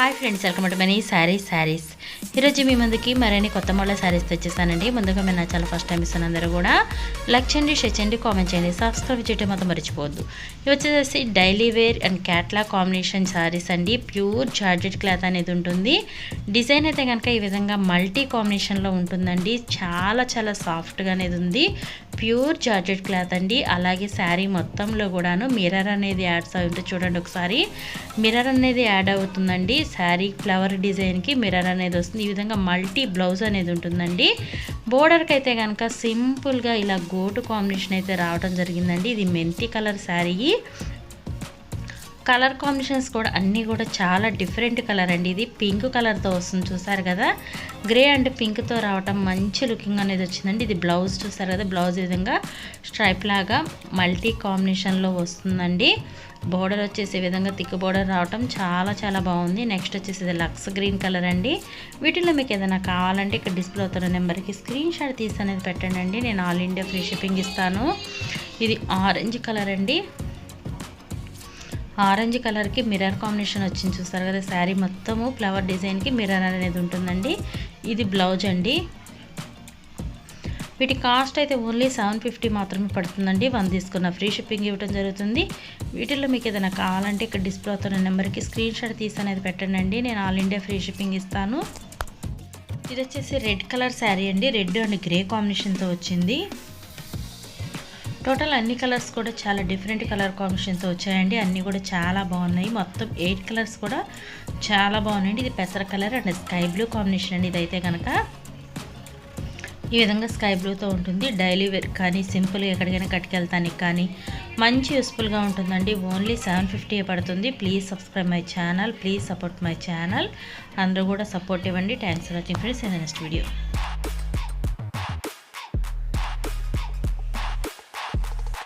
Hi friends welcome to Mani sarees sarees ఈరోజు మీ ముందుకి మరిన్ని కొత్త మోడల్ శారీస్ తెచ్చేసానండి ముందుగా మీరు నా చాలా ఫస్ట్ టైం ఇస్తాను అందరూ కూడా లైక్ చేయండి షేర్ చేయండి కామెంట్ చేయండి. సబ్స్క్రైబ్ చేయడం మాత్రం మర్చిపోవద్దు. ఇవి వచ్చేసి డైలీ వేర్ అండ్ క్యాట్లా కాంబినేషన్ శారీస్ అండి. ప్యూర్ జార్జెట్ క్లాత్ అనేది ఉంటుంది. డిజైన్ అయితే కనుక ఈ విధంగా మల్టీ కాంబినేషన్లో ఉంటుందండి. చాలా చాలా సాఫ్ట్గా అనేది ఉంది. ప్యూర్ జార్జెట్ క్లాత్ అండి. అలాగే శారీ మొత్తంలో కూడాను మిర్రర్ అనేది యాడ్స్ అవుతుంది చూడండి ఒకసారి. మిర్రర్ అనేది యాడ్ అవుతుందండి. శారీ ఫ్లవర్ డిజైన్కి మిర్రర్ అనేది వస్తుంది. ఈ విధంగా మల్టీ బ్లౌజ్ అనేది ఉంటుందండి. బోర్డర్కి అయితే కనుక సింపుల్గా ఇలా గోటు కాంబినేషన్ అయితే రావడం జరిగిందండి. ఇది మెంతి కలర్ శారీ కలర్ కాంబినేషన్స్ కూడా అన్నీ కూడా చాలా డిఫరెంట్ కలర్ అండి. ఇది పింక్ కలర్తో వస్తుంది చూసారు కదా? గ్రే అండ్ పింక్తో రావటం మంచి లుకింగ్ అనేది వచ్చిందండి. ఇది బ్లౌజ్ చూసారు కదా? బ్లౌజ్ విధంగా స్ట్రైప్ లాగా మల్టీ కాంబినేషన్లో వస్తుందండి. బోర్డర్ వచ్చేసి విధంగా థిక్ బోర్డర్ రావటం చాలా చాలా బాగుంది. నెక్స్ట్ వచ్చేసి ఇది లక్స్ గ్రీన్ కలర్ అండి. వీటిలో మీకు ఏదైనా కావాలంటే ఇక్కడ డిస్ప్లే అవుతున్న నెంబర్కి స్క్రీన్ షాట్ తీసి అనేది పెట్టండి నేను ఆల్ ఇండియా ఫ్రీ షిప్పింగ్ ఇస్తాను. ఇది ఆరెంజ్ కలర్ అండి. ఆరెంజ్ కలర్కి మిర్రర్ కాంబినేషన్ వచ్చింది చూస్తారు కదా శారీ మొత్తము ఫ్లవర్ డిజైన్కి మిర్రర్ అనేది ఉంటుందండి. ఇది బ్లౌజ్ అండి. వీటి కాస్ట్ అయితే ఓన్లీ సెవెన్ ఫిఫ్టీ మాత్రమే పడుతుందండి. వన్ తీసుకున్న ఫ్రీ షిప్పింగ్ ఇవ్వడం జరుగుతుంది. వీటిల్లో మీకు ఏదైనా కావాలంటే ఇక్కడ డిస్ప్లే అవుతున్న నెంబర్కి స్క్రీన్ షాట్ తీసి అనేది పెట్టండి నేను ఆల్ ఇండియా ఫ్రీ షిప్పింగ్ ఇస్తాను. ఇది వచ్చేసి రెడ్ కలర్ శారీ అండి. రెడ్ అండ్ గ్రే కాంబినేషన్తో వచ్చింది. టోటల్ అన్ని కలర్స్ కూడా చాలా డిఫరెంట్ కలర్ కాంబినేషన్తో వచ్చాయండి. అన్నీ కూడా చాలా బాగున్నాయి. మొత్తం ఎయిట్ కలర్స్ కూడా చాలా బాగున్నాయండి. ఇది పెసర colour and sky blue combination అండి. ఇదైతే కనుక ఈ విధంగా స్కై బ్లూతో ఉంటుంది. డైలీ వేర్ కానీ సింపుల్గా ఎక్కడికైనా కట్టుకెళ్తానికి కానీ మంచి యూస్ఫుల్గా ఉంటుందండి. ఓన్లీ సెవెన్ ఫిఫ్టీ పడుతుంది. Please subscribe my channel please support my channel అందరూ కూడా సపోర్ట్ ఇవ్వండి. Thanks for watching friends in next video